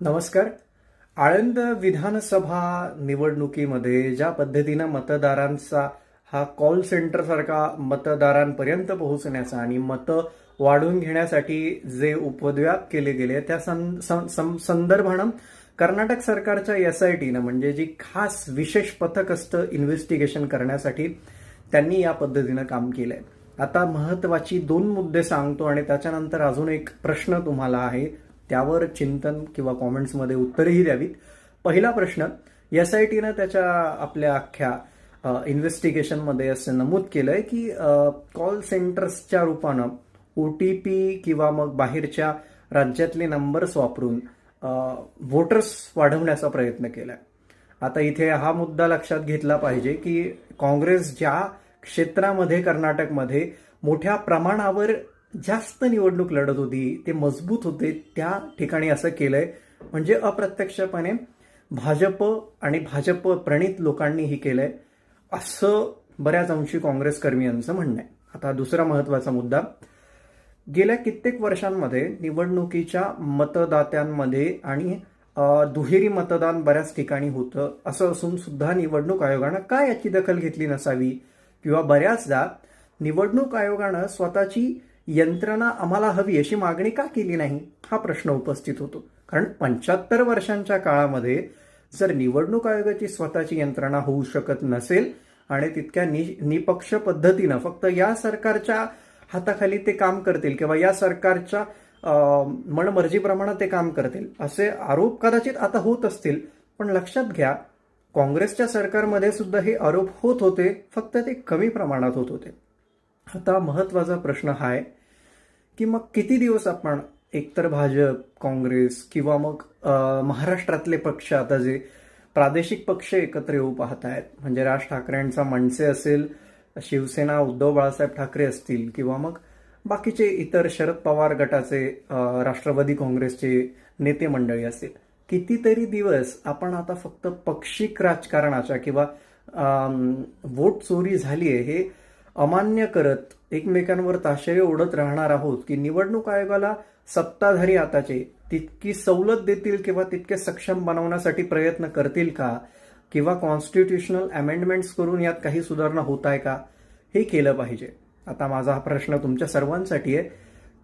नमस्कार. आळंद विधानसभा निवडणुकीमध्ये ज्या पद्धतीनं मतदारांचा हा कॉल सेंटर सारखा मतदारांपर्यंत पोहोचण्याचा आणि मतं वाढून घेण्यासाठी जे उपद्व्याप केले गेले त्या सं- सं- संदर्भानं कर्नाटक सरकारच्या एस आय टीनं म्हणजे जी खास विशेष पथक असतं इन्व्हेस्टिगेशन करण्यासाठी त्यांनी या पद्धतीनं काम केलंय. आता महत्वाची दोन मुद्दे सांगतो आणि त्याच्यानंतर अजून एक प्रश्न तुम्हाला आहे. त्यावर चिंतन किंवा कॉमेंट्समध्ये उत्तरही द्यावीत. पहिला प्रश्न एस आय टीनं त्याच्या आपल्या अख्ख्या इन्व्हेस्टिगेशनमध्ये असं नमूद केलंय की कॉल सेंटर्सच्या रूपानं ओ टी पी किंवा मग बाहेरच्या राज्यातले नंबर्स वापरून व्होटर्स वाढवण्याचा प्रयत्न केलाय. आता इथे हा मुद्दा लक्षात घेतला पाहिजे की काँग्रेस ज्या क्षेत्रामध्ये कर्नाटकमध्ये मोठ्या प्रमाणावर जास्त निवडणूक लढत होती ते मजबूत होते त्या ठिकाणी असं केलंय. म्हणजे अप्रत्यक्षपणे भाजप आणि भाजप प्रणित लोकांनी हे केलंय. असं बऱ्याच अंशी काँग्रेस कर्मियांचं म्हणणं आहे. आता दुसरा महत्त्वाचा मुद्दा. गेल्या कित्येक वर्षांमध्ये निवडणुकीच्या मतदात्यांमध्ये आणि दुहेरी मतदान बऱ्याच ठिकाणी होतं. असं असून सुद्धा निवडणूक आयोगानं काय याची दखल घेतली नसावी? किंवा बऱ्याचदा निवडणूक आयोगानं स्वतःची यंत्रणा आम्हाला हवी अशी मागणी का केली नाही? हा प्रश्न उपस्थित होतो. कारण पंच्याहत्तर वर्षांच्या काळामध्ये जर निवडणूक आयोगाची स्वतःची यंत्रणा होऊ शकत नसेल आणि तितक्या नि निपक्ष पद्धतीनं फक्त या सरकारच्या हाताखाली ते काम करतील किंवा या सरकारच्या मनमर्जीप्रमाणे ते काम करतील असे आरोप कदाचित आता होत असतील. पण लक्षात घ्या काँग्रेसच्या सरकारमध्ये सुद्धा हे आरोप होत होते फक्त ते कमी प्रमाणात होत होते. आता महत्त्वाचा प्रश्न हा आहे की मग किती दिवस आपण एकतर भाजप काँग्रेस किंवा मग महाराष्ट्रातले पक्ष आता जे प्रादेशिक पक्ष एकत्र येऊ पाहत आहेत म्हणजे राज ठाकरेंचा मनसे असेल शिवसेना उद्धव बाळासाहेब ठाकरे असतील किंवा मग बाकीचे इतर शरद पवार गटाचे राष्ट्रवादी काँग्रेसचे नेते मंडळी असतील. कितीतरी दिवस आपण आता फक्त पक्षिक राजकारणाच्या किंवा वोट चोरी झाली आहे हे अमान्य करत एकमेकांवर ताशेरे ओढत राहणार आहोत की निवडणूक आयोगाला सत्ताधारी आताचे तितकी सवलत देतील किंवा तितके सक्षम बनवण्यासाठी प्रयत्न करतील का? किंवा कॉन्स्टिट्युशनल अमेंडमेंट्स करून यात काही सुधारणा होत आहे का? हे केलं पाहिजे. आता माझा हा प्रश्न तुमच्या सर्वांसाठी आहे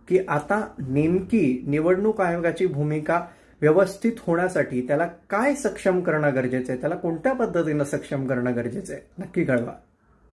की आता नेमकी निवडणूक आयोगाची भूमिका व्यवस्थित होण्यासाठी त्याला काय सक्षम करणं गरजेचं आहे? त्याला कोणत्या पद्धतीनं सक्षम करणं गरजेचं आहे? नक्की कळवा.